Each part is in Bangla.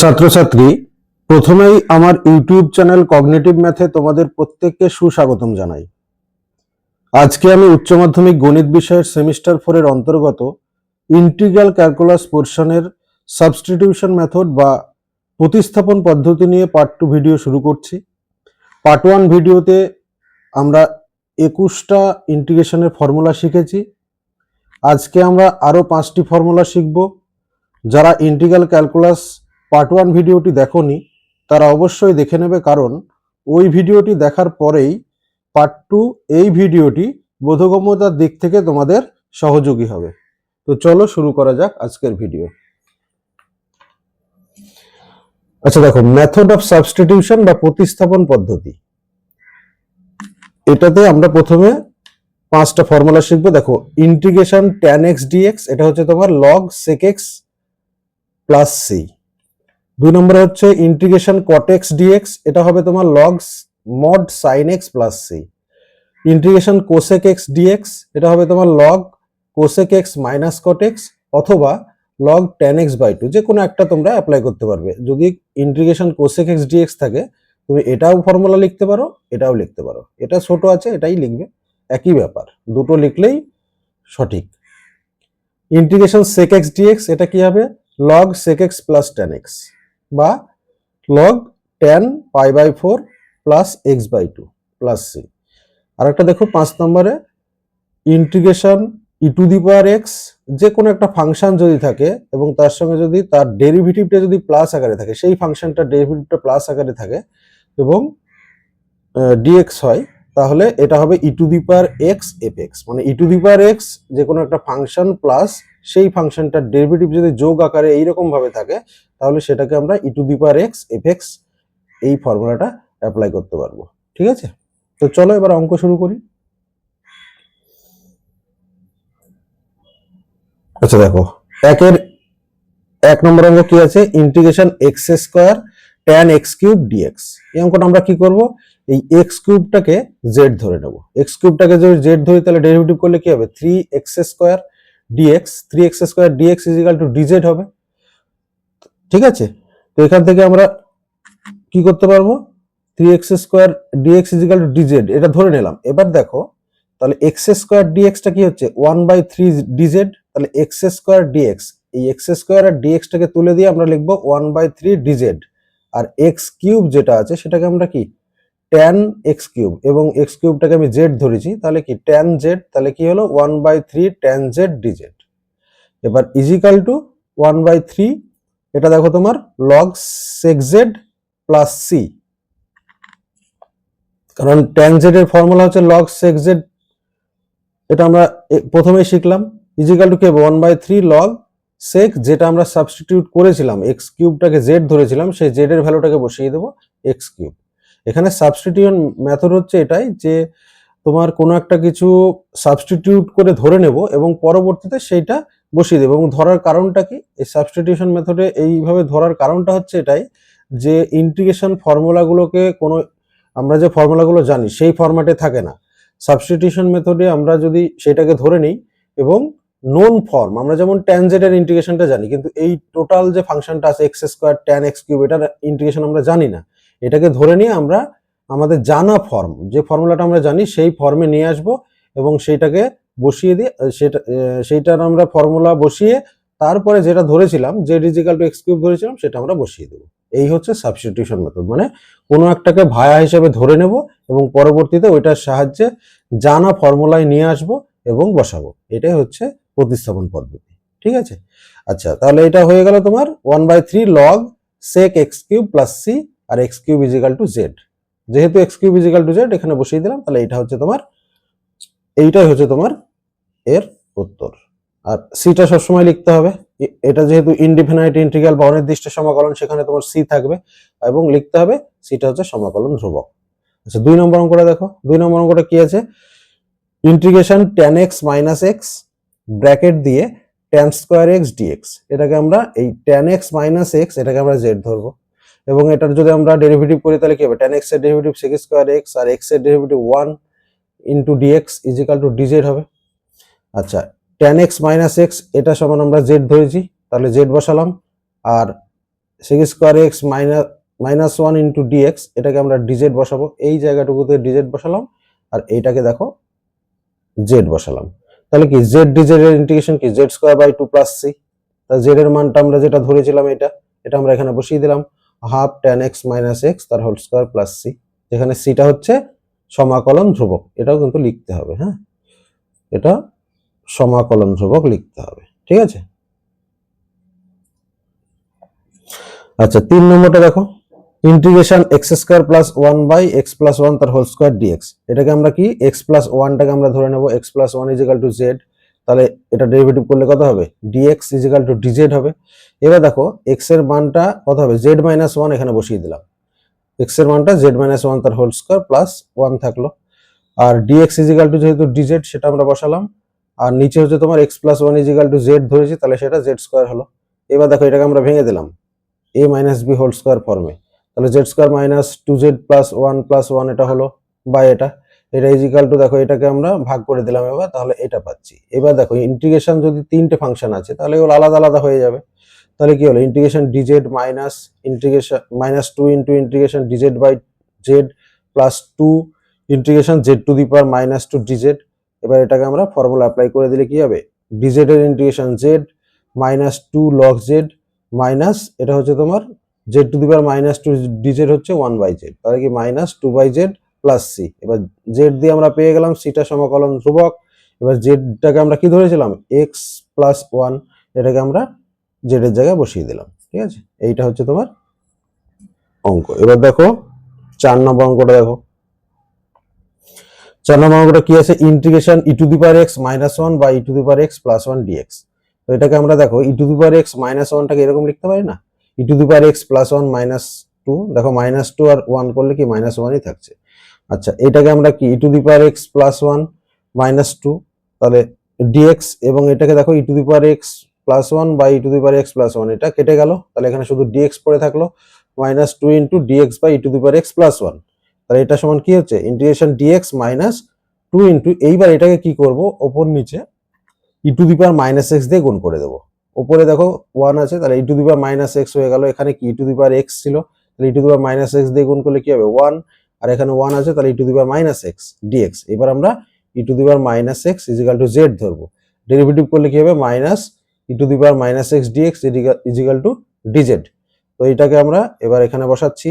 ছাত্রছাত্রী, প্রথমেই আমার ইউটিউব চ্যানেল কগনিটিভ ম্যাথে তোমাদের প্রত্যেককে সুস্বাগতম জানাই। আজকে আমি উচ্চ মাধ্যমিক গণিত বিষয়ের সেমিস্টার ফোরের অন্তর্গত ইন্টিগ্রাল ক্যালকুলাস পোর্শনের সাবস্টিটিউশন মেথড বা প্রতিস্থাপন পদ্ধতি নিয়ে পার্ট টু ভিডিও শুরু করছি। পার্ট ওয়ান ভিডিওতে আমরা একুশটা ইন্টিগ্রেশনের ফর্মুলা শিখেছি। আজকে আমরা আরও পাঁচটি ফর্মুলা শিখব, যারা ইন্টিগ্রাল ক্যালকুলাস পার্ট ওয়ান ভিডিওটি দেখোনি, তারা অবশ্যই দেখে নেবে কারণ ওই ভিডিওটি দেখার পরেই পার্ট টু এই ভিডিওটি বোধগম্যতার দিক থেকে তোমাদের সহযোগী হবে। তো চলো শুরু করা যাক আজকের ভিডিও। আচ্ছা দেখো মেথড অফ সাবস্টিটিউশন বা প্রতিস্থাপন পদ্ধতি। এটাতে আমরা প্রথমে পাঁচটা ফর্মুলা শিখব। দেখো ইন্টিগ্রেশন ট্যান এক্স ডিএক্স এটা হচ্ছে তোমার log sec x plus c দুই নম্বরে হচ্ছে integration cot x d x এটা হবে তোমার log mod sine x plus c integration cosec x d x এটা হবে তোমার log cosec x minus cot x অথবা log tan x by two যে কোনো একটা তোমরা অ্যাপ্লাই করতে পারবে। যদি ইন্টিগ্রেশন কোসেক এক্স ডিএক্স থাকে, তুমি এটাও ফর্মুলা লিখতে পারো, এটাও লিখতে পারো। এটা ছোট আছে, এটাই লিখবে, একই ব্যাপার, দুটো লিখলেই সঠিক। ইন্টিগ্রেশন সেক এক্স ডিএক্স এটা কি হবে? Log sec x plus tan x বা log tan pi by four plus x by two plus c আর একটা দেখো পাঁচ নম্বরে integration e to the power x যে কোনো একটা ফাংশন যদি থাকে এবং তার সঙ্গে যদি তার ডেরিভেটিভটা যদি প্লাস আকারে থাকে, সেই ফাংশনটা ডেরিভেটিভটা প্লাস আকারে থাকে এবং ডিএক্স হয়, তাহলে এটা হবে e to the power x f x মানে e to the power x যে কোনো একটা ফাংশন প্লাস সেই ফাংশনটার ডেরিভেটিভ যদি যোগ আকারে এইরকম ভাবে থাকে, তাহলে সেটাকে আমরা e to the power x f x এই ফর্মুলাটা অ্যাপ্লাই করতে পারব। ঠিক আছে? তো চলো এবার অঙ্ক শুরু করি। আচ্ছা দেখো। একের এক নম্বর অঙ্ক কি আছে? Integration x square tan x cube d x এই অঙ্কটা আমরা কি করব? এই এক্স কিউবটাকে জেড ধরে নেব। এক্স কিউবটাকে যদি জেড ধরি, তাহলে ডেরিভেটিভ করলে কি হবে? Three x square d x three x square d x equal to d z হবে। ঠিক আছে? তো এখান থেকে আমরা কি করতে পারব? Three x square d x equal to d z এটা ধরে নিলাম। এবার দেখো, তাহলে এক্স স্কোয়ার ডিএক্সটা কি হচ্ছে? One by three d z তাহলে এক্স স্কোয়ার ডিএক্স এই এক্স স্কোয়ার আর ডিএক্সটাকে তুলে দিয়ে আমরা লিখব one by three d z R x cube যেটা আছে, সেটাকে আমরা কি? ট্যান এক্স কিউব এবং এক্স কিউবটাকে আমি জেড ধরেছি, তাহলে কি ট্যান জেড তাহলে কি হলো? One by three tan z d z এবার equal to one by three এটা দেখো তোমার log sec x z plus c কারণ ট্যান জেড এর ফর্মুলা হচ্ছে লগ সেক্স জেড এটা আমরা প্রথমেই শিখলাম। ইজিক্যাল টু কি? One by three log sec যেটা আমরা সাবস্টিটিউট করেছিলাম। এক্স কিউবটাকে জেড ধরেছিলাম, সেই জেড এর ভ্যালুটাকে বসিয়ে দেবো এক্স কিউব এখানে সাবস্টিটিউশন মেথড হচ্ছে এটাই যে তোমার কোনো একটা কিছু সাবস্টিটিউট করে ধরে নেব এবং পরবর্তীতে সেইটা বসিয়ে দেবো এবং ধরার কারণটা কি? এই সাবস্টিটিউশন মেথডে এইভাবে ধরার কারণটা হচ্ছে এটাই যে ইন্টিগ্রেশন ফর্মুলাগুলোকে কোনো, আমরা যে ফর্মুলাগুলো জানি সেই ফরম্যাটে থাকে না। সাবস্টিটিউশন মেথডে আমরা যদি সেটাকে ধরে নিই এবং নোন ফর্ম আমরা যেমন ট্যানজেটের ইন্টিগ্রেশনটা জানি, কিন্তু এই টোটাল যে ফাংশনটা আছে x square tan x cube এটার ইন্টিগ্রেশন আমরা জানি না। এটাকে ধরে নিয়ে আমরা আমাদের জানা ফর্ম যে ফর্মুলাটা আমরা জানি সেই ফর্মে নিয়ে আসব এবং সেইটাকে বসিয়ে দিয়ে, সেটা, সেইটার আমরা ফর্মুলা বসিয়ে তারপরে যেটা ধরেছিলাম, যে ডিজিক্যাল টু এক্স কিউব ধরেছিলাম, সেটা আমরা বসিয়ে দেবো। এই হচ্ছে সাবস্টিটিউশন মেথড মানে কোনো একটাকে ভায়া হিসেবে ধরে নেব এবং পরবর্তীতে ওইটার সাহায্যে জানা ফর্মুলায় নিয়ে আসব এবং বসাবো। এটাই হচ্ছে প্রতিস্থাপন পদ্ধতি, ঠিক আছে? আচ্ছা তাহলে এটা হয়ে গেল তোমার one by three log sec x cube plus c R x cube equal to z যেহেতু x cube equal to z এখানে বসিয়ে দিলাম, তাহলে এটা হচ্ছে তোমার, এইটাই হচ্ছে তোমার এর উত্তর। আর সিটা সবসময় লিখতে হবে। এটা যেহেতু ইনডিফিনাইট ইন্টিগ্রাল বা অনির্দিষ্ট সমাকলন, সেখানে তোমার সি থাকবে, এবং লিখতে হবে সিটা হচ্ছে সমাকলন ধ্রুবক। আচ্ছা দুই নম্বর অঙ্কটা দেখো। দুই নম্বর অঙ্কটা কি আছে? Integration tan x minus x bracket দিয়ে tan square x d x এটাকে আমরা এই ট্যান এক্স মাইনাস এক্স এটাকে আমরা জেড ধরবো। এবং এটার যদি আমরা ডেরিভেটিভ করি, তাহলে কি হবে? ট্যান এক্সের ডেরিভেটিভ সিক্স স্কোয়ার এক্স আর এক্সের derivative one into d x equal to d z হবে। আচ্ছা ট্যান এক্স মাইনাস এক্স এটা সমান আমরা জেড ধরেছি, তাহলে জেড বসালাম। আর sec square x minus minus one into d x এটাকে আমরা ডিজেড বসাবো। এই জায়গাটুকুতে ডিজেড বসালাম, আর এইটাকে দেখো জেড বসালাম। তাহলে কি জেড ডিজেড এর ইন্টিগ্রেশন কি? Z square by two plus c তা জেড এর মানটা আমরা যেটা ধরেছিলাম এটা এটা আমরা এখানে বসিয়ে দিলাম। Half tan x minus x তার হোল স্কোয়ার প্লাস সি যেখানে সিটা হচ্ছে সমাকলন ধ্রুবক। এটাও কিন্তু লিখতে হবে হ্যাঁ? এটা সমাকলন ধ্রুবক লিখতে হবে, ঠিক আছে? আচ্ছা তিন নম্বরটা দেখো। Integration x square plus one by x plus one তার হোল স্কোয়ার ডিএক্স এটাকে আমরা কি? এক্স প্লাস ওয়ানটাকে আমরা ধরে নেব x plus one equal to z তাহলে এটা ডেরিভেটিভ করলে কত হবে? ডিএক্স ইজিক্যাল টু ডিজেড হবে। এবার দেখো এক্সের মানটা কত হবে? জেড মাইনাস ওয়ান এখানে বসিয়ে দিলাম। এক্সের মানটা জেড মাইনাস ওয়ান তার হোল স্কোয়ার প্লাস ওয়ান থাকল। আর ডিএক্স ইজিক্যাল টু যেহেতু ডিজেড সেটা আমরা বসালাম। আর নিচে হচ্ছে তোমার x plus one equal to z ধরেছি, তাহলে সেটা জেড স্কোয়ার হলো। এবার দেখো, এটাকে আমরা ভেঙে দিলাম। A minus b whole square ফর্মে তাহলে z square minus two z plus one plus one এটা হলো বা এটা। এটা ইজিক্যাল টু দেখো এটাকে আমরা ভাগ করে দিলাম এবার, তাহলে এটা পাচ্ছি। এবার দেখো ইন্টিগ্রেশন যদি তিনটে ফাংশন আছে, তাহলে এগুলো আলাদা আলাদা হয়ে যাবে। তাহলে কি হলো? Integration d z minus integration minus two into integration d z by z plus two integration z to the power minus two d z এবার এটাকে আমরা ফর্মুলা অ্যাপ্লাই করে দিলে কি হবে? ডিজেড এর integration z minus two log z minus এটা হচ্ছে তোমার z to the power minus two d z হচ্ছে ওয়ান বাই জেড তাহলে কি minus two by z plus c এবার জেড দিয়ে আমরা পেয়ে গেলাম সিটা সমাকলন ধ্রুবক। এবার জেডটাকে আমরা কি ধরেছিলাম? এক্স প্লাস ওয়ান এটাকে আমরা জেডের জায়গায় বসিয়ে দিলাম, ঠিক আছে? এইটা হচ্ছে তোমার অঙ্ক। এবার দেখো, চার নম্বর অঙ্কটা দেখো। চার নম্বর অঙ্কটা কি আছে? Integration e to the power x minus one বা e to the power x plus one d x তো এটাকে আমরা দেখো e to the power x minus ওয়ানটাকে এরকম লিখতে পারি না? E to the power x plus one minus two দেখো মাইনাস টু আর ওয়ান করলে কি মাইনাস ওয়ানই থাকছে? আচ্ছা এটাকে আমরা কি e to the power x plus one minus two তাহলে ডিএক্স এবং এটাকে দেখো e to the power x plus one by e to the power x plus one এটা কেটে গেল। তাহলে এখানে শুধু ডিএক্স পড়ে থাকল minus two into d x by e to the power x plus one তাহলে এটা সমান কি হচ্ছে? Integration d x minus two into এইবার এটাকে কি করব? ওপর নিচে e to the power minus x দিয়ে গুণ করে দেবো। ওপরে দেখো ওয়ান আছে, তাহলে e to the power minus x হয়ে গেল। এখানে কি e to the power x ছিল? তাহলে e to the power minus x দিয়ে গুণ করলে কি হবে? ওয়ান আর এখানে ওয়ান আছে, তাহলে e to the power minus x d x এবার আমরা e to the power minus x equal to z ধরবো। ডেরিভেটিভ করলে কি হবে? Minus e to the power minus x d x equal to d z তো এটাকে আমরা এবার এখানে বসাচ্ছি।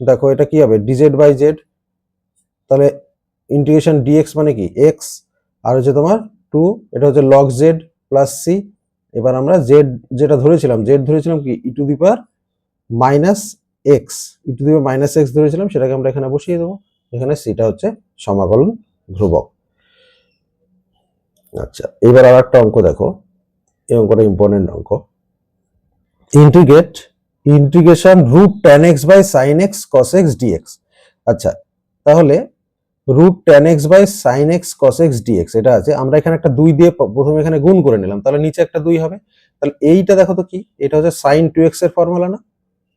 দেখো এটা কি হবে? ডিজেড বাই জেড তাহলে ইন্টিগ্রেশন ডিএক্স মানে কি? এক্স আর হচ্ছে তোমার টু এটা হচ্ছে লগ জেড প্লাস সি এবার আমরা জেড যেটা ধরেছিলাম জেড ধরেছিলাম কি? E to the power minus x e to the minus x ধরেছিলাম, সেটাকে আমরা এখানে বসিয়ে দেবো। এখানে সিটা হচ্ছে সমাকলন ধ্রুবক। আচ্ছা এবার আর একটা অঙ্ক দেখো। এই অঙ্কটা ইম্পর্টেন্ট অঙ্ক। Integrate integration root tan x by sine x cos x d x আচ্ছা তাহলে root tan x by sine x cos x d x এটা আছে। আমরা এখানে একটা দুই দিয়ে প্রথমে এখানে গুণ করে নিলাম, তাহলে নিচে একটা দুই হবে। তাহলে এইটা দেখো তো কি? এটা হচ্ছে সাইন টু এক্সের ফর্মুলা না?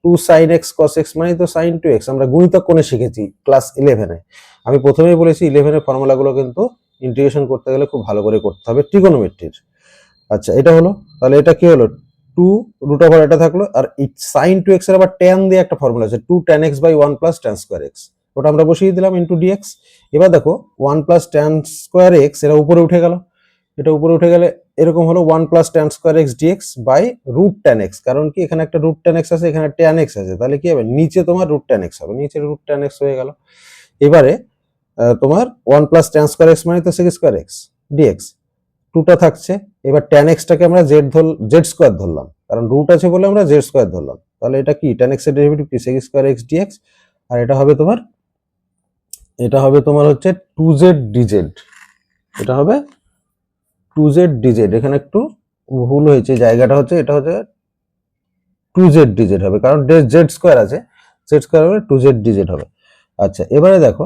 Two sine x cos x মানে তো সাইন টু এক্স। আমরা গুণিতক কোণে শিখেছি ক্লাস ইলেভেনে আমি প্রথমেই বলেছি ইলেভেনের ফর্মুলাগুলো কিন্তু ইন্টিগ্রেশন করতে গেলে খুব ভালো করে করতে হবে ট্রিগোনোমেট্রির আচ্ছা এটা হলো, তাহলে এটা কি হলো? টু রুট ওভার এটা থাকল, আর সাইন টু এক্সের আবার ট্যান দিয়ে একটা ফর্মুলা আছে two tan x by one plus tan square x. ওটা আমরা বসিয়ে দিলাম ইন্টু ডিএক্স এবার দেখো one plus tan square x, এটা উপরে উঠে গেল। এটা উপরে উঠে গেলে এরকম হলো one plus tan square x d x by root tan x কারণ কি? এখানে একটা রুট ট্যান এক্স আছে, এখানে ট্যান এক্স আছে। তাহলে কি হবে? নিচে তোমার রুট ট্যান এক্স হবে। নিচে রুট ট্যান এক্স হয়ে গেল। এবারে তোমার one plus tan square x মানে তো সেক স্কোয়ার এক্স ডিএক্স টুটা থাকছে। এবার ট্যান এক্সটাকে আমরা জেড ধর জেড স্কোয়ার ধরলাম। কারণ রুট আছে বলে আমরা জেড স্কোয়ার ধরলাম। তাহলে এটা কি? ট্যান এক্সের ডেরিভেটিভ কি? Sec square x d x আর এটা হবে তোমার, এটা হবে তোমার হচ্ছে টু জেড ডিজেড এটা হবে টু জেড ডিজেড, এখানে একটু ভুল হয়েছে, জায়গাটা হচ্ছে, এটা হচ্ছে টু জেড ডিজেড হবে, কারণ জেড স্কোয়ার আছে, জেড স্কোয়ার হবে টু জেড ডিজেড হবে। আচ্ছা এবারে দেখো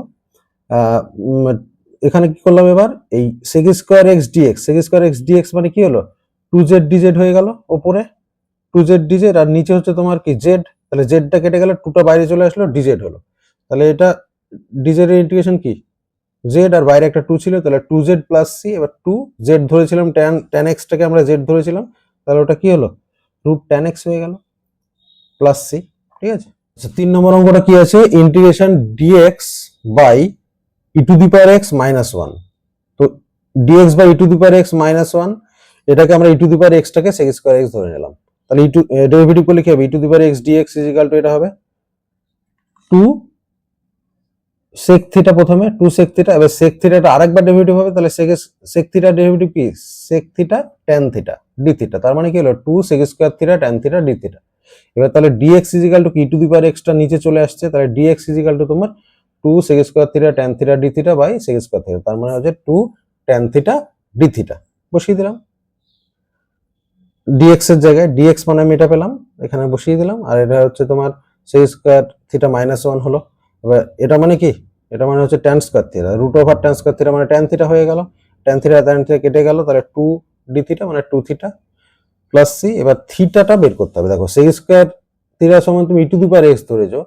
এখানে কি করলাম এবার? এই sec square x d x sec square x d x মানে কি হলো? টু জেড ডিজেড হয়ে গেল ওপরে টু জেড ডিজেড, আর নিচে হচ্ছে তোমার কি জেড? তাহলে জেডটা কেটে গেলে, টুটা বাইরে চলে আসলো, ডিজেড হলো। তাহলে এটা ডিজেড এর ইন্টিগ্রেশন কি? জেড আর বাইরে একটা টু ছিল, তাহলে টু জেড প্লাস সি এবার টু জেড ধরেছিলাম ট্যান ট্যান এক্সটাকে আমরা জেড ধরেছিলাম, তাহলে ওটা কি হলো? রুট ট্যান এক্স হয়ে গেল প্লাস সি ঠিক আছে? আচ্ছা তিন নম্বর অঙ্কটা কি আছে? Integration d x by e to the power x minus one তো d x by e to the power x minus one এটাকে আমরা ই টু দি পাওয়ার এক্সটাকে সেক স্কোয়ার এক্স ধরে নিলাম। তাহলে ই টু ডেরিভেটিভ করলে কি হবে? E to the power x d x equal to এটা হবে টু সেক থিটা প্রথমে টু সেক থিটা এবার সেক থিটাটা আরেকবার ডেরিভেটিভ হবে, তাহলে সেক সেক থিটা ডেরিভেটিভ কি? Sec theta tan theta d theta তার মানে কি হলো? Two sec square theta tan theta d theta এবার তাহলে ডিএক্স ইজিক্যাল টু কি? টু দি পাওয়ার এক্সটা নিচে চলে আসছে, তাহলে ডিএক্স ইজিক্যাল টু তোমার two sec square theta tan theta d theta by sec square theta তার মানে হচ্ছে two tan theta d theta বসিয়ে দিলাম। ডিএক্স এর জায়গায় ডিএক্স মানে আমি এটা পেলাম, এখানে বসিয়ে দিলাম, আর এটা হচ্ছে তোমার sec square theta minus one হলো। এবার এটা মানে কি? এটা মানে হচ্ছে tan square theta root over tan square theta মানে ট্যান থিটা হয়ে গেল। ট্যান থিটা ট্যান থিটা কেটে গেল, তাহলে টু ডি থিটা মানে টু থিটা প্লাস সি এবার থিটাটা বের করতে হবে। দেখো সেক স্কোয়ার থিটা সমান তুমি ই টু দি পাওয়ার এক্স ধরেছো,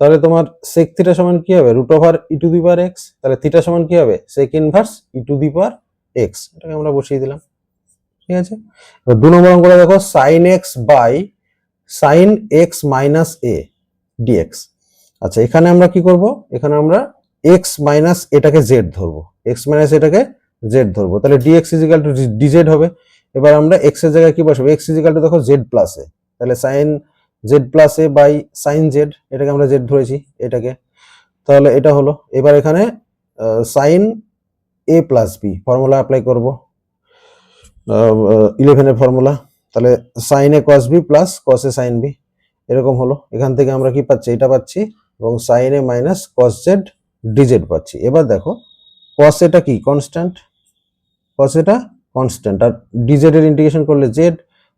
তাহলে তোমার সেক থিটা সমান কি হবে? Root over e to the power x তাহলে থিটা সমান কি হবে? Sec inverse e to the power x এটাকে আমরা বসিয়ে দিলাম। ঠিক আছে? এবার দু নম্বর অঙ্কটা দেখো sine x by sine x minus a d x আচ্ছা এখানে আমরা কি করব? এখানে আমরা এক্স মাইনাস এটাকে জেড ধরবো। এক্স মাইনাস এটাকে জেড ধরবো। তাহলে ডিএক্স ইজিক্যাল টু ডিজেড হবে। এবার আমরা এক্সের জায়গায় কি বসাবো? এক্স ইজিক্যাল টু দেখো জেড প্লাস তাহলে sine z plus a by sine z এটাকে আমরা জেড ধরেছি, এটাকে। তাহলে এটা হলো। এবার এখানে sine A plus B formula apply করব। ইলেভেনের ফর্মুলা তাহলে sine A cos B plus cos A sine B এরকম হলো। এখান থেকে আমরা কি পাচ্ছি? এটা পাচ্ছি এবং sine a minus cos z d z পাচ্ছি। এবার দেখো কস এটা কি? কনস্ট্যান্ট কস এটা কনস্ট্যান্ট আর ডিজেড এর ইন্টিগ্রেশন করলে জেড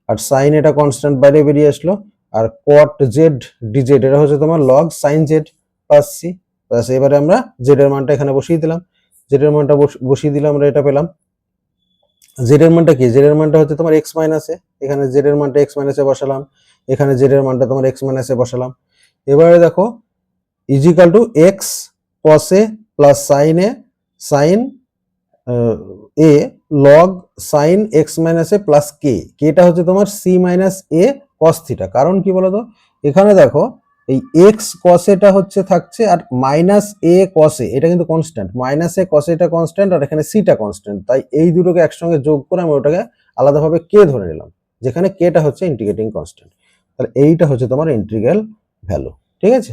আর সাইন এটা কনস্ট্যান্ট বাইরে বেরিয়ে আসলো। আর কট জেড ডিজেড এটা হচ্ছে তোমার লগ সাইন জেড পাচ্ছি। ব্যাস, এবারে আমরা জেড এর মানটা এখানে বসিয়ে দিলাম। জেড এর মানটা বস- বসিয়ে দিলাম আমরা এটা পেলাম। জেড এর মানটা কি? জেড এর মানটা হচ্ছে তোমার এক্স মাইনাসে এখানে জেড এর মানটা এক্স মাইনাসে বসালাম। এখানে জেড এর মানটা তোমার এক্স মাইনাসে বসালাম। এবারে দেখো is equal to x কসে plus sine A sine A log sine x minus A plus কে কেটা হচ্ছে তোমার C minus A cos theta কারণ কি বলতো? এখানে দেখো, এই এক্স কসেটা হচ্ছে থাকছে আর মাইনাস এ কসে এটা কিন্তু কনস্ট্যান্ট মাইনাস এ কসে এটা কনস্ট্যান্ট আর এখানে সিটা কনস্ট্যান্ট তাই এই দুটোকে একসঙ্গে যোগ করে আমি ওটাকে আলাদাভাবে কে ধরে নিলাম, যেখানে কেটা হচ্ছে ইন্টিগ্রেটিং কনস্ট্যান্ট তাহলে এইটা হচ্ছে তোমার ইন্টিগ্রাল ভ্যালু ঠিক আছে?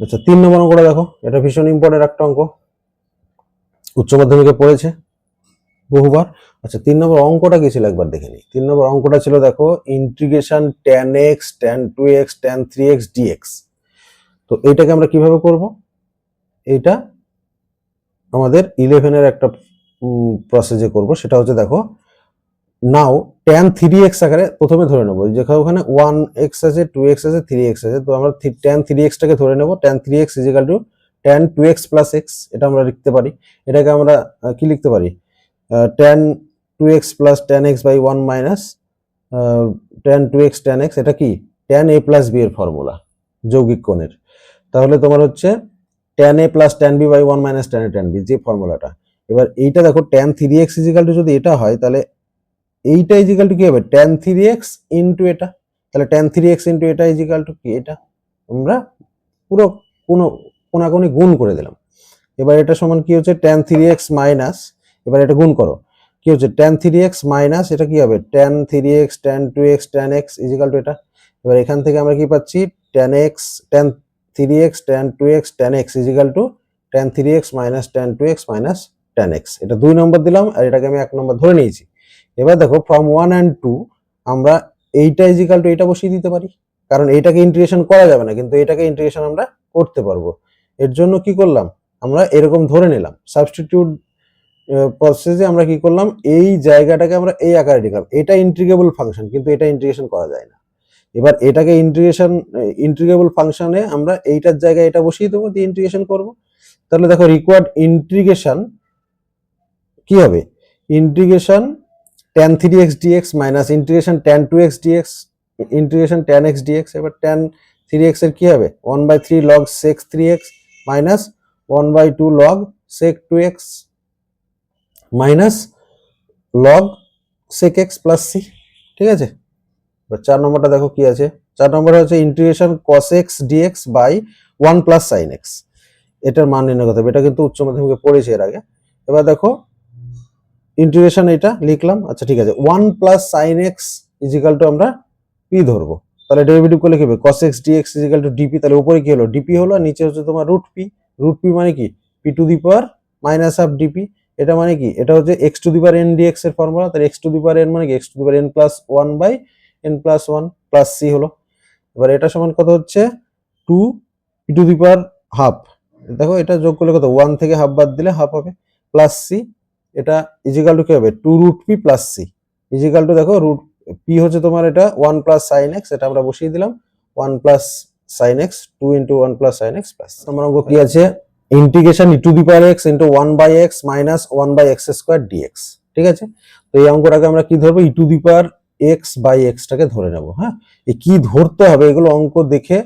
আচ্ছা তিন নম্বর অঙ্কটা দেখো। এটা ভীষণ ইম্পর্টেন্ট একটা অঙ্ক। উচ্চ মাধ্যমিকে পড়েছে বহুবার। আচ্ছা তিন নম্বর অঙ্কটা কি ছিল? একবার দেখে নিই। তিন নম্বর অঙ্কটা ছিল দেখো integration tan x tan two x tan three x dx তো এইটাকে আমরা কীভাবে করব? এইটা আমাদের ইলেভেনের একটা প্রসেসে করব। সেটা হচ্ছে দেখো নাও ট্যান থ্রি এক্স আকারে প্রথমে ধরে নেব। যেখানে ওখানে ওয়ান এক্স আছে টু এক্স আছে থ্রি এক্স আছে। তো আমরা ট্যান থ্রি এক্সটাকে ধরে নেব। Tan three x is equal to tan two x plus x এটা আমরা লিখতে পারি। এটাকে আমরা কি লিখতে পারি? Tan two x plus tan x by one minus tan two x tan x এটা কি? ট্যান এ প্লাস বি এর ফর্মুলা যৌগিক কোণের। তাহলে তোমার হচ্ছে tan A plus tan B by one minus tan A tan B যে ফর্মুলাটা এবার এইটা দেখো tan three x is equal to যদি এটা হয়, তাহলে এইটা ইজিক্যাল টু কি হবে? ট্যান থ্রি এক্স ইন্টু এটা তাহলে ট্যান থ্রি এক্স ইন্টু এটা ইজিক্যাল টু কি? এটা আমরা পুরো কোনো কোনাকুনি গুণ করে দিলাম। এবার এটা সমান কি হচ্ছে? ট্যান থ্রি এক্স মাইনাস এবার এটা গুণ করো। কি হচ্ছে? ট্যান থ্রি এক্স মাইনাস এটা কি হবে? Tan three x tan two x tan x is equal to এটা এবার এখান থেকে আমরা কি পাচ্ছি? Tan x tan three x tan two x tan x is equal to tan three x minus tan two x minus tan x এটা দুই নম্বর দিলাম, আর এটাকে আমি এক নম্বর ধরে নিয়েছি। এবার দেখো ফ্রম ওয়ান অ্যান্ড টু আমরা এইটা ইজিক্যাল টু এটা বসিয়ে দিতে পারি। কারণ এইটাকে ইন্টিগ্রেশন করা যাবে না, কিন্তু এটাকে ইন্টিগ্রেশন আমরা করতে পারব। এর জন্য কি করলাম? আমরা এরকম ধরে নিলাম। সাবস্টিটিউট প্রসেসে আমরা কি করলাম? এই জায়গাটাকে আমরা এই আকারে লিখলাম। এটা ইন্টিগ্রেবল ফাংশন কিন্তু এটা ইন্টিগ্রেশন করা যায় না। এবার এটাকে ইন্টিগ্রেশন ইন্টিগ্রেবল ফাংশনে আমরা এইটার জায়গায় এটা বসিয়ে দেবো, দিয়ে ইন্টিগ্রেশন করব। তাহলে দেখো রিকোয়ার্ড ইন্টিগ্রেশন কি হবে? Integration tan three x dx minus integration tan two x dx integration tan x dx এবার ট্যান থ্রি এক্সের কি হবে? One by three log sec three x minus one by two log sec two x minus log sec x plus C ঠিক আছে? এবার চার নম্বরটা দেখো কি আছে? চার নম্বর হচ্ছে integration cos x dx by one plus sine x এটার মান নির্ণয় করতে হবে। এটা কিন্তু উচ্চ মাধ্যমিকে পড়েছে এর আগে। এবার দেখো ইন্টিগ্রেশন এটা লিখলাম। আচ্ছা ঠিক আছে। One plus sine x is equal to আমরা পি ধরবো। তাহলে ডেরিভেটিভ করলে কি হবে? Cos x dx is equal to dp তাহলে উপরে কি হলো? ডিপি হলো নিচে হচ্ছে তোমার রুট পি রুট পি মানে কি? P to the power minus half dp এটা মানে কি? এটা হচ্ছে x to the power n dx এর ফর্মুলা তাহলে x to the power n মানে কি? X to the power n plus one by n plus one plus C হলো। এবার এটা সমান কত হচ্ছে? Two p to the power half দেখো, এটা যোগ করলে কত? ওয়ান থেকে হাফ বাদ দিলে হাফ হবে। প্লাস সি এটা ইজিক্যাল টু কি হবে? Two root p plus C is equal to দেখো রুট পি হচ্ছে তোমার এটা ওয়ান প্লাস সাইন এক্স এটা আমরা বসিয়ে দিলাম। One plus sine x to into one plus sine x plus আমার অঙ্ক কি আছে? Integration e to the power x into one by x minus one by x square dx ঠিক আছে? তো এই অঙ্কটাকে আমরা কি ধরবো? E to the power x by এক্সটাকে ধরে নেব হ্যাঁ? এই কি ধরতে হবে? এগুলো অঙ্ক দেখে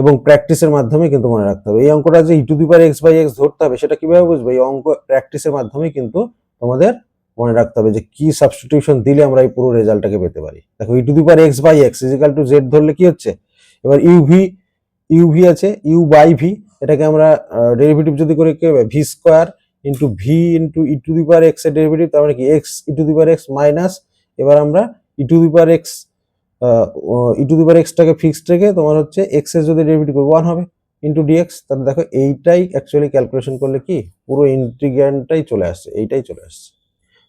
এবং প্র্যাকটিসের মাধ্যমে কিন্তু মনে রাখতে হবে। এই অঙ্কটা যে e to to the power x by x ধরতে হবে, সেটা কীভাবে বুঝবে? এই অঙ্ক প্র্যাকটিসের মাধ্যমে কিন্তু তোমাদের মনে রাখতে হবে যে কি সাবস্টিটিউশন দিলে আমরা এই পুরো রেজাল্টটাকে পেতে পারি। দেখো e to to the power x by x is equal to z ধরলে কি হচ্ছে? এবার ইউভি ইউভি আছে ইউ বাই ভি এটাকে আমরা ডেরিভেটিভ যদি করে কি হবে? V square into v into e to the এক্সের ডেরিভেটিভ তার মানে কি? X e to the x minus এবার আমরা e to the x e to the power এক্সটাকে fixed রেখে তোমার হচ্ছে এক্সের যদি ডেরিভেটিভ ওয়ান হবে ইন্টু ডিএক্স তাহলে দেখো এইটাই অ্যাকচুয়ালি ক্যালকুলেশন করলে কি পুরো ইন্টিগ্র্যান্ডটাই চলে আসছে, এইটাই চলে আসছে।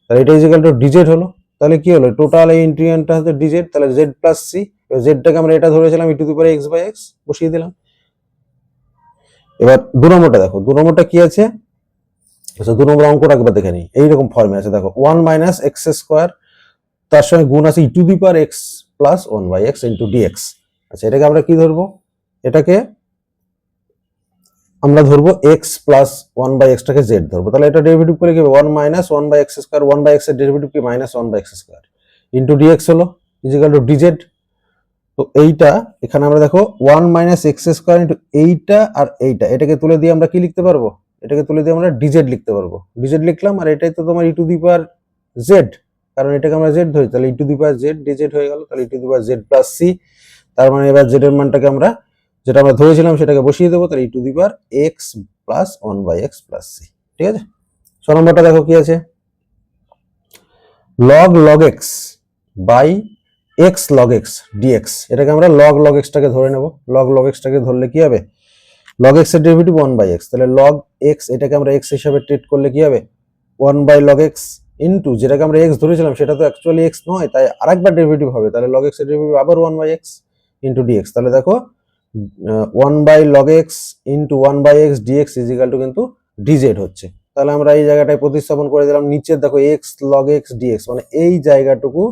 তাহলে এটা ইজিক্যাল টু ডিজেড হলো, তাহলে কি হলো? টোটাল এই ইন্টিগ্র্যান্ডটা হচ্ছে ডিজেড তাহলে জেড প্লাস সি জেডটাকে আমরা এটা ধরেছিলাম e to the power x by x বসিয়ে দিলাম। এবার দু নম্বরটা দেখো, দু নম্বরটা কি আছে? আচ্ছা দু নম্বর অঙ্কটা একবার দেখে নিই, এইরকম ফর্মে আছে, দেখো ওয়ান মাইনাস এক্স স্কোয়ার তার সঙ্গে গুণ আছে e to the power x plus one by x into dx আচ্ছা এটাকে আমরা কি ধরবো? এটাকে আমরা ধরবো এক্স প্লাস ওয়ান বাই এক্সটাকে জেড ধরবো। তাহলে এটা ডেরিভেটিভ করে কি one minus one by x square one by এক্সের ডেরিভেটিভ কি? Minus one by x square into dx হলো ইজিক্যাল টু ডিজেড তো এইটা, এখানে আমরা দেখো one minus x square into এইটা আর এইটা। এটাকে তুলে দিয়ে আমরা কি লিখতে পারব? এটাকে তুলে দিয়ে আমরা ডিজেড লিখতে পারব। ডিজেড লিখলাম আর এটাই তো তোমার ই টু দি পাওয়ার জেড কারণ এটাকে আমরা জেড ধরি, তাহলে e to the z dz হয়ে গেল, তাহলে e to the z plus C তার মানে এবার জেড এর মানটাকে আমরা যেটা আমরা ধরেছিলাম সেটাকে বসিয়ে দেবো, তাহলে e to the x plus one by x plus C ঠিক আছে? ছ নম্বরটা দেখো কি আছে? Log log x by x log x dx এটাকে আমরা লগ লগ এক্সটাকে ধরে নেব। লগ লগ এক্সটাকে ধরলে কি হবে? লগ এক্সের ডেরিভেটিভ ওয়ান বাই এক্স তাহলে লগ এক্স এটাকে আমরা এক্স হিসাবে ট্রিট করলে কি হবে? One by log x into যেটাকে আমরা এক্স ধরেছিলাম, সেটা তো অ্যাকচুয়ালি এক্স নয়, তাই আরেকবার ডেরিভেটিভ হবে। তাহলে লগ এক্সের ডেরিভেটিভ আবার one by x into dx তাহলে দেখো one by log x into one by x dx is equal to কিন্তু ডিজেড হচ্ছে। তাহলে আমরা এই জায়গাটায় প্রতিস্থাপন করে দিলাম নিচে দেখো এক্স লগ এক্স ডিএক্স মানে এই জায়গাটুকু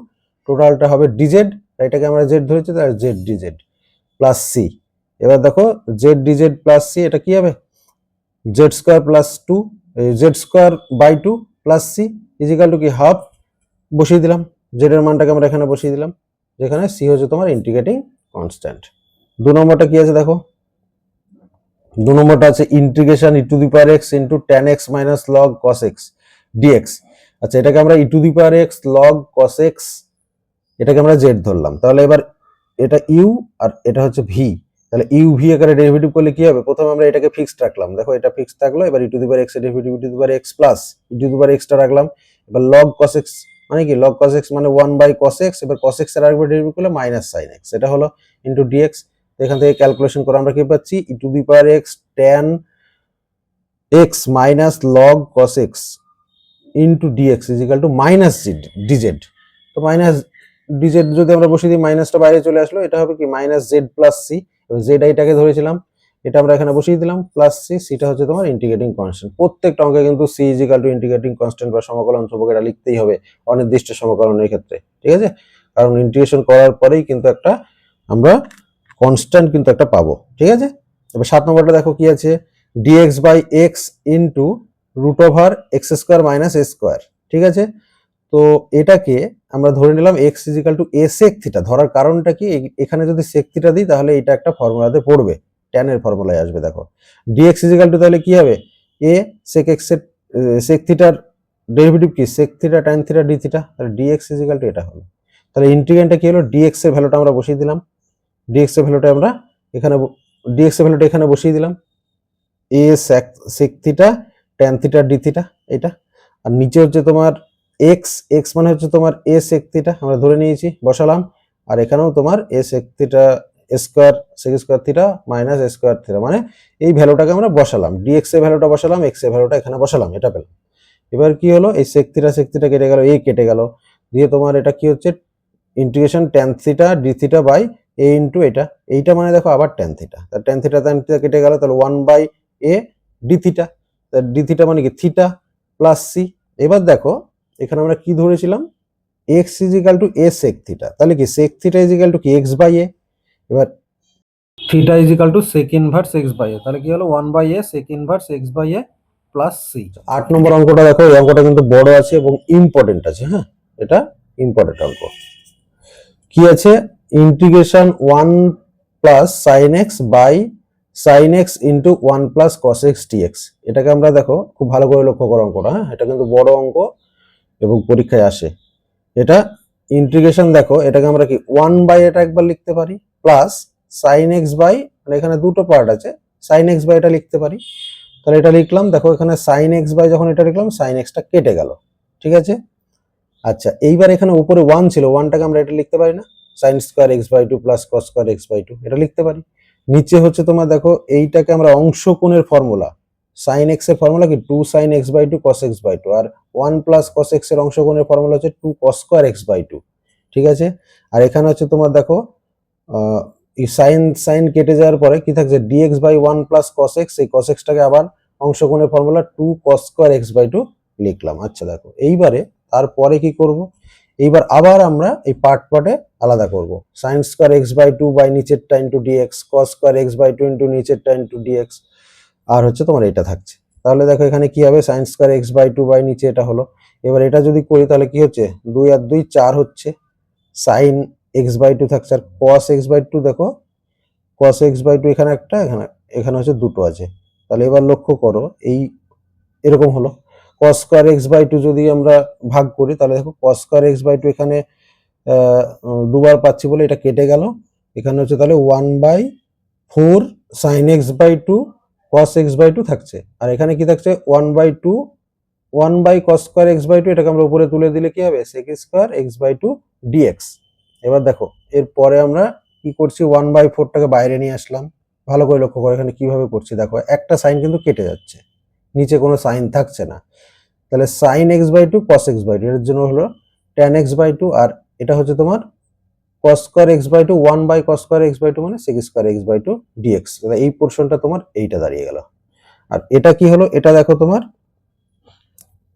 টোটালটা হবে ডিজেড এটাকে আমরা জেড ধরেছি, তাহলে জেড ডিজেড প্লাস সি এবার দেখো জেড ডিজেড প্লাস সি এটা কি হবে? Z square plus two z square by two plus C is equal to কি? হাফ বসিয়ে দিলাম। জেড এর মানটাকে আমরা এখানে বসিয়ে দিলাম। যেখানে সি হচ্ছে তোমার ইন্টিগ্রেটিং কনস্ট্যান্ট দু নম্বরটা কি আছে দেখো? দু নম্বরটা আছে integration e to the power x into tan x minus log cos x dx আচ্ছা এটাকে আমরা e to the power x log cos x এটাকে আমরা জেড ধরলাম। তাহলে এবার এটা ইউ আর এটা হচ্ছে ভি তাহলে ইউ ভি আকারে ডেরিভেটিভ করলে কি হবে? প্রথমে আমরা এটাকে ফিক্সড রাখলাম। দেখো এটা ফিক্সড থাকল, এবার e to the power x derivative e to the power x plus e to the power extra রাখলাম। এবার লগ কস এক্স মানে কি? লগ কস এক্স মানে ওয়ান বাই কস এক্স এবার কস এক্সের আরেকবার ডেরিভেটিভ করলে মাইনাস সাইন এক্স এটা হলো ইন্টু ডিএক্স এখান থেকে ক্যালকুলেশন করে আমরা কি পাচ্ছি? E to the power x tan x minus log cos x into d x equal to minus d z তো মাইনাস ডিজেড যদি আমরা বসিয়ে দিই মাইনাসটা বাইরে চলে আসলো, এটা হবে কি? Minus z plus C z আইটাকে ধরেছিলাম, এটা আমরা এখানে বসিয়ে দিলাম প্লাস সি সিটা হচ্ছে তোমার ইন্টিগ্রেটিং কনস্ট্যান্ট প্রত্যেকটা অঙ্কে কিন্তু C is equal to integrating constant বা সমকলন ধ্রুবক এটা লিখতেই হবে অনির্দিষ্ট সমকলনের ক্ষেত্রে, ঠিক আছে? কারণ ইন্টিগ্রেশন করার পরেই কিন্তু একটা আমরা কনস্ট্যান্ট কিন্তু একটা পাবো, ঠিক আছে? এবার সাত নম্বরটা দেখো কি আছে dx by x into root over x square minus A square ঠিক আছে? তো এটাকে আমরা ধরে নিলাম x is equal to A sec theta ধরার কারণটা কি? এখানে যদি সেক থিটা দিই, তাহলে এটা একটা ফর্মুলাতে পড়বে। ট্যানের ফর্মুলায় আসবে, দেখো। ডিএক্স ইজিক্যাল টু তাহলে কি হবে? এ সেক এক্সের সেক থিটার ডেরিভেটিভ কি? Sec theta tan theta d theta তাহলে ডিএক্স ইজিক্যাল টু এটা হলো তাহলে ইন্টিগ্রেন্টটা কি হলো? ডিএক্স এর ভ্যালুটা আমরা বসিয়ে দিলাম। ডিএক্স এর ভ্যালুটা আমরা এখানে ডিএক্স এর ভ্যালুটা এখানে বসিয়ে দিলাম। A sec theta tan theta d theta এটা। আর নিচে হচ্ছে তোমার এক্স এক্স মানে হচ্ছে তোমার এ সেক থিটা আমরা ধরে নিয়েছি, বসালাম, আর এখানেও তোমার A sec theta square sec square theta minus square theta মানে এই ভ্যালুটাকে আমরা বসালাম ডিএক্স এর ভ্যালুটা বসালাম এক্সের ভ্যালুটা এখানে বসালাম, এটা পেলাম। এবার কি হলো, এই সেক থিটা কেটে গেল এ কেটে গেল, দিয়ে তোমার এটা কি হচ্ছে integration tan theta d theta by A into এটা, এইটা মানে দেখো আবার ট্যান থিটা তার ট্যান থিটা ট্যান থিটা কেটে গেল, তাহলে one by A d theta তার ডি থিটা মানে কি থিটা প্লাস সি এবার দেখো এখানে আমরা কি ধরেছিলাম? X is equal to A sec theta তাহলে কি sec theta is equal to কি? এক্স বাই এ এবার theta is equal to sec inverse x by A তাহলে কি হলো? One by A sec inverse x by A plus C আট নম্বর অঙ্কটা দেখো, এই অঙ্কটা কিন্তু বড় আছে এবং ইম্পর্টেন্ট আছে হ্যাঁ? এটা ইম্পর্টেন্ট অঙ্ক। কি আছে? Integration one plus sine x by sine x into one plus cos x dx এটাকে আমরা দেখো, খুব ভালো করে লক্ষ্য করো অঙ্কটা হ্যাঁ? এটা কিন্তু বড় অঙ্ক। এবং পরীক্ষায় আসে। এটা ইন্টিগ্রেশন দেখো, এটাকে আমরা কি ওয়ান বাই এটা একবার লিখতে পারি প্লাস সাইন এক্স বাই মানে এখানে দুটো পার্ট আছে সাইন এক্স বাই এটা লিখতে পারি। তাহলে এটা লিখলাম, দেখো এখানে সাইন এক্স বাই যখন এটা লিখলাম সাইন এক্সটা কেটে গেল, ঠিক আছে? আচ্ছা এইবার এখানে উপরে ওয়ান ছিল ওয়ানটাকে আমরা এটা লিখতে পারি না sine square x by two plus cos square x by two এটা লিখতে পারি। নিচে হচ্ছে তোমার দেখো, এইটাকে আমরা অংশ কোণের ফর্মুলা সাইন এক্সের ফর্মুলা কি two sine x by two cos x by two R one plus cos এক্সের অংশ কোণের ফর্মুলা হচ্ছে two cos square x by two ঠিক আছে? আর এখানে হচ্ছে তোমার দেখো সাইন সাইন কেটে যাওয়ার পরে কি থাকছে? Dx by one plus cos x এই কস এক্সটাকে আবার অংশ কোণের formula two cos square x by two লিখলাম। আচ্ছা দেখো, এইবারে তারপরে কি করব? এইবার আবার আমরা এই পার্ট পার্টে আলাদা করব। Sine square x by two by নিচেরটা into dx cos square x by two into নিচেরটা ইন্টু ডিএক্স আর হচ্ছে তোমার এটা থাকছে। তাহলে দেখো এখানে কি হবে? Sine square x by two by নিচে এটা হলো। এবার এটা যদি করি তাহলে কি হচ্ছে? দুই আর দুই চার হচ্ছে। সাইন এক্স বাই টু থাকছে। আর কস এক্স বাই টু দেখো কস এক্স বাই টু এখানে একটা, এখানে এখানে হচ্ছে দুটো আছে। তাহলে এবার লক্ষ্য করো, এই এরকম হলো। Cos square x by two যদি আমরা ভাগ করি, তাহলে দেখো cos square x by two এখানে দুবার পাচ্ছি বলে এটা কেটে গেল। এখানে হচ্ছে তাহলে one by four sine x by two cos x by two থাকছে। আর এখানে কি থাকছে? One by two one by cos square x by two এটাকে আমরা উপরে তুলে দিলে কি হবে? Sec square x by two dx এবার দেখো এরপরে আমরা কি করছি? ওয়ান বাই ফোরটাকে বাইরে নিয়ে আসলাম। ভালো করে লক্ষ্য করো, এখানে কীভাবে করছি? দেখো, একটা সাইন কিন্তু কেটে যাচ্ছে। নিচে কোনো সাইন থাকছে না। তাহলে sine x by two cos x by two এর জন্য হলো ট্যান এক্স বাই টু আর এটা হচ্ছে তোমার cos square x by two one by cos square x by two মানে sec square x by two dx এই পোর্শনটা তোমার এইটা দাঁড়িয়ে গেল। আর এটা কি হলো? এটা দেখো তোমার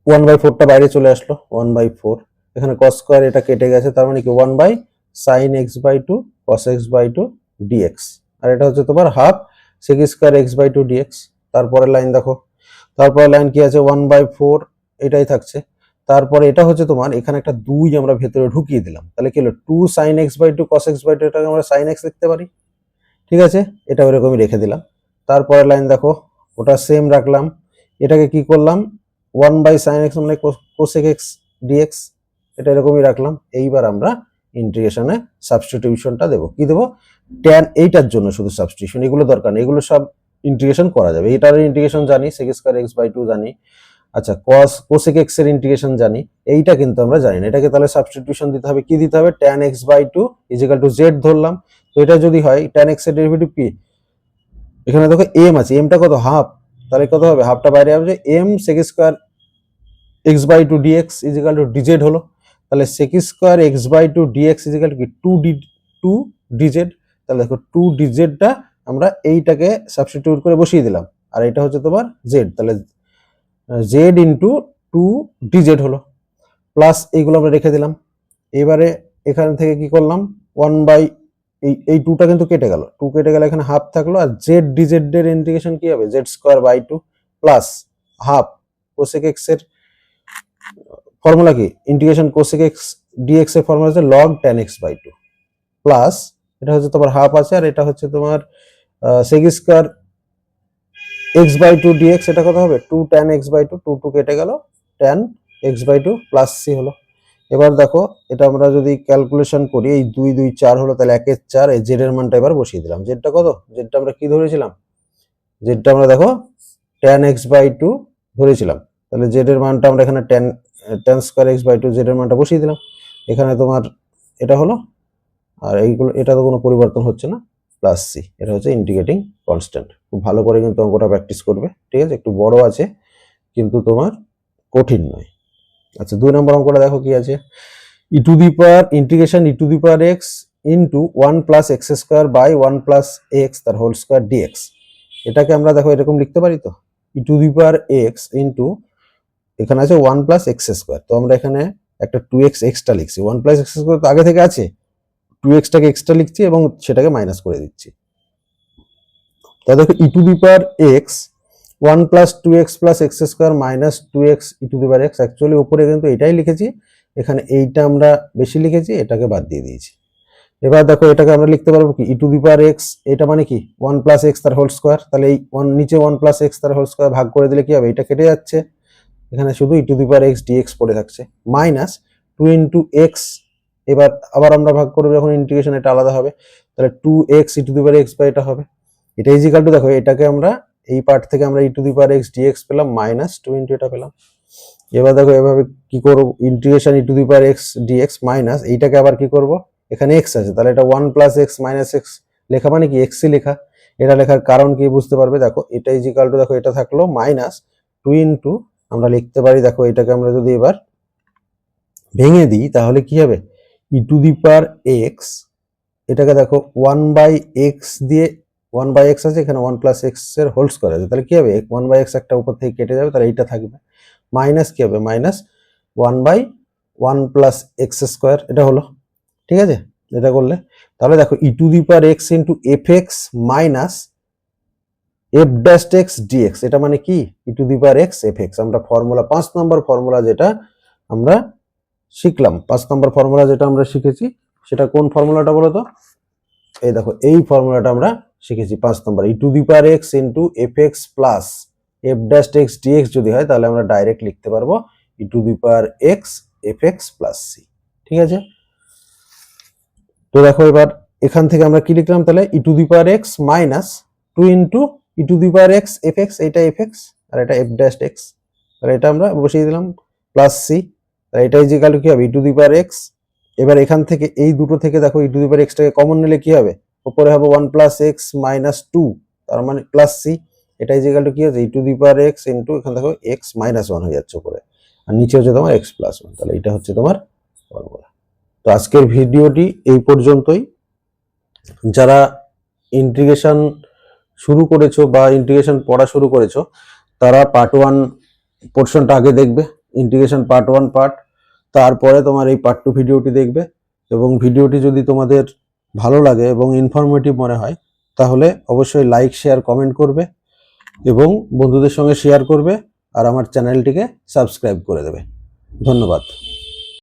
ওয়ান বাই ফোরটা বাইরে চলে আসলো ওয়ান বাই ফোর এখানে কস স্কোয়ার এটা কেটে গেছে, তার মানে কি? One by sine x by two cos x by two dx আর এটা হচ্ছে তোমার half sec square x by two dx তারপরে লাইন দেখো। তারপরে লাইন কি আছে? ওয়ান বাই ফোর এটাই থাকছে। তারপরে এটা হচ্ছে তোমার, এখানে একটা দুই আমরা ভেতরে ঢুকিয়ে দিলাম। তাহলে কি হলো? Two sine x by two cos x by two এটাকে আমরা সাইন এক্স লিখতে পারি। ঠিক আছে? এটা ওইরকমই রেখে দিলাম। তারপরে লাইন দেখো, ওটা সেম রাখলাম। এটাকে কি করলাম? ওয়ান বাই সাইন এক্স মানে কোসেক এক্স ডিএক্স এটা এরকমই রাখলাম। এইবার আমরা ইন্টিগ্রেশনে সাবস্টিটিউশনটা দেবো। কি দেবো? ট্যান এইটার জন্য শুধু সাবস্টিটিউশন এগুলো দরকার নেই। এগুলো সব ইন্টিগ্রেশন করা যাবে। এটার ইন্টিগ্রেশন জানি sec square x by two জানি। আচ্ছা কস কোসেক এক্সের ইন্টিগ্রেশন জানি, এইটা কিন্তু আমরা জানি না। এটাকে তাহলে সাবস্টিটিউশন দিতে হবে, কি দিতে হবে? Tan x by two is equal to z ধরলাম। তো এটা যদি হয় ট্যান এক্সের ডেরিভেটিভ কি? এখানে দেখো এম আছে এমটা কত? হাফ তাহলে কত হবে? হাফটা বাইরে হবে M sec square x by two dx is equal to dz হলো। তাহলে sec square x by two dx is equal to কি? টু ডি টু ডিজেড তাহলে দেখো টু ডিজেডটা আমরা এইটাকে সাবস্টিটিউট করে বসিয়ে দিলাম। আর এটা হচ্ছে তোমার জেড তাহলে z into two d z হলো। প্লাস এইগুলো আমরা রেখে দিলাম। এবারে এখান থেকে কি করলাম? ওয়ান বাই এই এই টুটা কিন্তু কেটে গেল। টু কেটে গেলে এখানে হাফ থাকল। আর জেড ডিজেড এর ইন্টিগ্রেশন কি হবে? Z square by two plus half cosec এক্সের ফর্মুলা কি? ইন্টিগ্রেশন কোসেক এক্স ডিএক্স এর ফর্মুলা হচ্ছে log tan x by two plus এটা হচ্ছে তোমার হাফ আছে আর এটা হচ্ছে তোমার sec square x by two dx এটা কত হবে? Two tan x by two two two কেটে গেল tan x by two plus c হলো। এবার দেখো, এটা আমরা যদি ক্যালকুলেশন করি, এই দুই দুই, চার হলো, তাহলে একের চার, এই জেডের মানটা এবার বসিয়ে দিলাম। জেডটা কত? জেডটা আমরা কি ধরেছিলাম? জেডটা আমরা দেখো ট্যান এক্স বাই টু ধরেছিলাম। তাহলে জেডের মানটা আমরা এখানে tan tan square x by two জেডের মানটা বসিয়ে দিলাম। এখানে তোমার এটা হলো, আর এইগুলো, এটা তো কোনো পরিবর্তন হচ্ছে না। প্লাস সি এটা হচ্ছে ইন্টিগ্রেটিং কনস্ট্যান্ট খুব ভালো করে কিন্তু অঙ্কটা প্র্যাকটিস করবে, ঠিক আছে? একটু বড় আছে, কিন্তু তোমার কঠিন নয়। আচ্ছা দুই নম্বর অঙ্কটা দেখো কি আছে। E to the power integration e to the power x into one plus x square by one plus x তার হোল স্কোয়ার ডিএক্স এটাকে আমরা দেখো, এরকম লিখতে পারি তো? E to the power x into এখানে আছে ওয়ান প্লাস এক্স স্কোয়ার তো আমরা এখানে একটা টু এক্স এক্সট্রা লিখছি। ওয়ান প্লাস এক্স স্কোয়ার তো আগে থেকে আছে? টু এক্সটাকে এক্সট্রা লিখছি এবং সেটাকে মাইনাস করে দিচ্ছি। তা দেখো e to the power x one plus two x plus x square minus two x e to the power x actually উপরে কিন্তু এটাই লিখেছি, এখানে এইটা আমরা বেশি লিখেছি, এটাকে বাদ দিয়ে দিয়েছি। এবার দেখো এটাকে আমরা লিখতে পারব কি? E to the power x এটা মানে কি? ওয়ান প্লাস এক্স তার হোল স্কোয়ার তাহলে এই ওয়ান নিচে ওয়ান প্লাস এক্স তার হোল স্কোয়ার ভাগ করে দিলে কি হবে? এটা কেটে যাচ্ছে। এখানে শুধু e to the power x dx পড়ে থাকছে। মাইনাস টু ইন্টু এক্স এবার আবার আমরা ভাগ করব যখন ইন্টিগ্রেশন এটা আলাদা হবে, তাহলে two x e to the power x by এটা হবে। এটা ইজিক্যাল টু দেখো, এটাকে আমরা এই পার্ট থেকে আমরা e to the power x dx পেলাম মাইনাস টু ইন্টু এটা পেলাম। এবার দেখো এভাবে কি করব integration e to the power x dx minus এইটাকে আবার কি করব, এখানে এক্স আছে, তাহলে এটা one plus x minus x লেখা মানে কি এক্সই লেখা। এটা লেখার কারণ কি বুঝতে পারবে, দেখো এটা ইজিক্যাল টু দেখো, এটা থাকল মাইনাস টু ইন্টু আমরা লিখতে পারি, দেখো এটাকে আমরা যদি এবার ভেঙে দিই, তাহলে কি হবে? E to the power x এটাকে দেখো ওয়ান বাই এক্স দিয়ে ওয়ান বাই এক্স আছে, এখানে ওয়ান প্লাস এক্সের হোল স্কোয়ার আছে। তাহলে কি হবে? ওয়ান বাই এক্স একটা উপর থেকে কেটে যাবে, তাহলে এইটা থাকবে। মাইনাস কি হবে? Minus one by one plus x square এটা হলো। ঠিক আছে? এটা করলে। তাহলে দেখো e to the power x into f x minus f dash x dx এটা মানে কি? E to the power x f x আমরা ফর্মুলা পাঁচ নম্বর ফর্মুলা যেটা আমরা শিখলাম। পাঁচ নম্বর ফর্মুলা যেটা আমরা শিখেছি, সেটা কোন ফর্মুলাটা বলো তো এই দেখো, এই ফর্মুলাটা আমরা শিখেছি পাঁচ নম্বর। E to the power x into f x plus f dash x dx যদি হয়, তাহলে আমরা ডাইরেক্ট লিখতে পারব e to the power x f x plus c. ঠিক আছে? তো দেখো এবার এখান থেকে আমরা কি লিখলাম তাহলে? E to the power x minus two into e to the power x f x এটা এফ এক্স আর এটা এফ ড্যাশ এক্স। তাহলে এটা আমরা বসিয়ে দিলাম, প্লাস সি। এটা ইজিক্যাল কি হবে? E to the power x এবার এখান থেকে এই দুটো থেকে দেখো e to the power এক্সটাকে common নিলে কি হবে? উপরে হবে one plus x minus two তার মানে প্লাস সি এটা ইজিক্যাল টু কি হচ্ছে e to the power x into এখানে দেখো এক্স মাইনাস ওয়ান হয়ে যাচ্ছে উপরে। আর নিচে হচ্ছে তোমার এক্স প্লাস ওয়ান তাহলে এটা হচ্ছে তোমার ফর্মুলা তো আজকের ভিডিওটি এই পর্যন্তই। যারা ইন্টিগ্রেশন শুরু করেছ বা ইন্টিগ্রেশন পড়া শুরু করেছ, তারা পার্ট ওয়ান পোর্শনটা আগে দেখবে। ইন্টিগ্রেশন পার্ট ওয়ান পার্ট তারপরে তোমার এই পার্ট টু ভিডিওটি দেখবে এবং ভিডিওটি যদি তোমাদের ভালো লাগে এবং ইনফরমেটিভ মনে হয়, তাহলে অবশ্যই লাইক শেয়ার কমেন্ট করবে এবং বন্ধুদের সঙ্গে শেয়ার করবে আর আমার চ্যানেলটিকে সাবস্ক্রাইব করে দেবে। ধন্যবাদ।